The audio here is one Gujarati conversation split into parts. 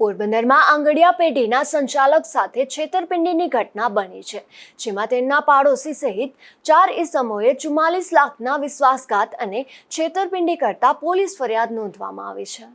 પોરબંદરમાં આંગડિયા પેઢીના સંચાલક સાથે છેતરપિંડીની ઘટના બની છે, જેમાં તેમના પાડોશી સહિત ચાર ઇસમોએ ચુમ્માલીસ લાખના વિશ્વાસઘાત અને છેતરપિંડી કરતા પોલીસ ફરિયાદ નોંધવામાં આવી છે.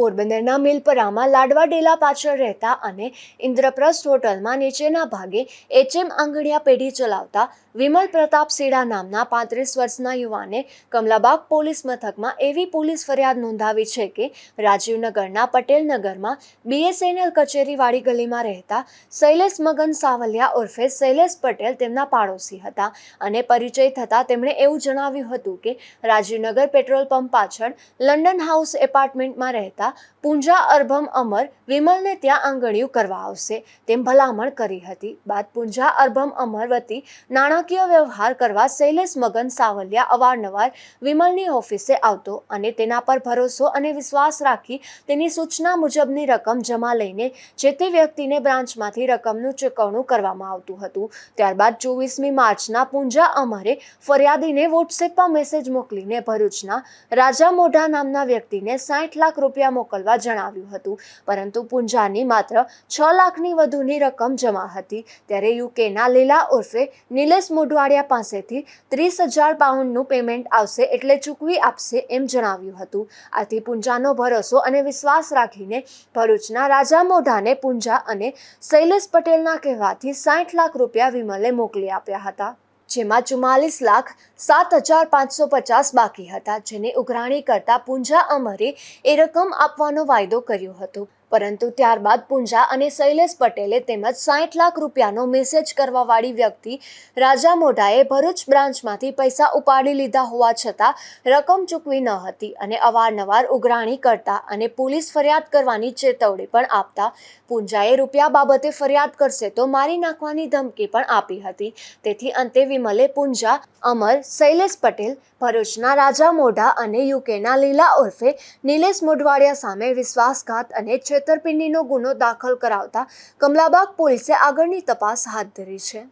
પોરબંદરના મિલપરામાં લાડવા ડેલા પાછળ રહેતા અને ઇન્દ્રપ્રસ્થ હોટલમાં નીચેના ભાગે એચએમ આંગણિયા પેઢી ચલાવતા વિમલ પ્રતાપ સેડા નામના પાંત્રીસ વર્ષના યુવાને કમલાબાગ પોલીસ મથકમાં એવી પોલીસ ફરિયાદ નોંધાવી છે કે રાજીવનગરના પટેલનગરમાં બીએસએનએલ કચેરીવાળી ગલીમાં રહેતા શૈલેષ મગન સાવલિયા ઉર્ફે શૈલેષ પટેલ તેમના પાડોશી હતા અને પરિચય થતાં તેમણે એવું જણાવ્યું હતું કે રાજીવનગર પેટ્રોલ પંપ પાછળ લંડન હાઉસ એપાર્ટમેન્ટમાં રહેતા પૂંજા અર્ભમ અમર વિમલને ત્યાં આંગળીયું કરવા આવશે. તેમ ભલામણ કરી હતી. બાદ પૂંજા અર્ભમ અમર વતી નાણાકીય વ્યવહાર કરવા શૈલેષ મગન સાવલિયા અવારનવાર વિમલની ઓફિસે આવતો અને તેના પર ભરોસો અને વિશ્વાસ રાખી તેની સૂચના મુજબની રકમ જમા લઈને જે તે વ્યક્તિને બ્રાન્ચમાંથી રકમનું ચૂકવણું કરવામાં આવતું હતું. ત્યારબાદ ચોવીસમી માર્ચના પૂંજા અમરે ફરિયાદીને વોટ્સએપમાં મેસેજ મોકલીને ભરૂચના રાજા મોઢા નામના વ્યક્તિને સાઠ લાખ રૂપિયા મોકલવા જણાવ્યું હતું. પરંતુ પૂંજાની માત્ર છ લાખની વધુની રકમ જમા હતી. ત્યારે યુકેના લીલા ઉર્ફે નિલેશ મોઢવાડિયા પાસેથી ત્રીસ હજાર પાઉન્ડનું પેમેન્ટ આવશે એટલે ચૂકવી આપશે એમ જણાવ્યું હતું. આથી પૂંજાનો ભરોસો અને વિશ્વાસ રાખીને ભરૂચના રાજા મોઢાને પૂંજા અને શૈલેષ પટેલના કહેવાથી સાઠ લાખ રૂપિયા વિમલે મોકલી આપ્યા હતા. જેમાં ચુમ્માલીસ લાખ સાત હજાર પાંચસો પચાસ બાકી હતા, જેની ઉઘરાણી કરતા પૂંજા અમરે એ રકમ આપવાનો વાયદો કર્યો હતો. પરંતુ ત્યારબાદ પૂંજા અને શૈલેષ પટેલે તેમજ સાઠ લાખ રૂપિયાનો મેસેજ કરવાવાળી વ્યક્તિ રાજા મોઢાએ ભરૂચ બ્રાન્ચમાંથી પૈસા ઉપાડી લીધા હોવા છતાં રકમ ચૂકવી ન હતી અને અવારનવાર ઉઘરાણી કરતા અને પોલીસ ફરિયાદ કરવાની ચેતવણી પણ આપતા પૂંજાએ રૂપિયા બાબતે ફરિયાદ કરશે તો મારી નાખવાની ધમકી પણ આપી હતી. તેથી અંતે વિમલે પૂંજા, અમર, શૈલેષ પટેલ, ભરૂચના રાજા મોઢા અને યુકેના લીલા ઉર્ફે નિલેશ મોઢવાડિયા સામે વિશ્વાસઘાત અને છેતરપિંડીનો ગુનો દાખલ કરાવતા કમલાબાગ પોલીસે આગળની તપાસ હાથ ધરી છે.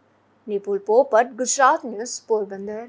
નિપુલ પોપટ, ગુજરાત ન્યૂઝ પોરબંદર.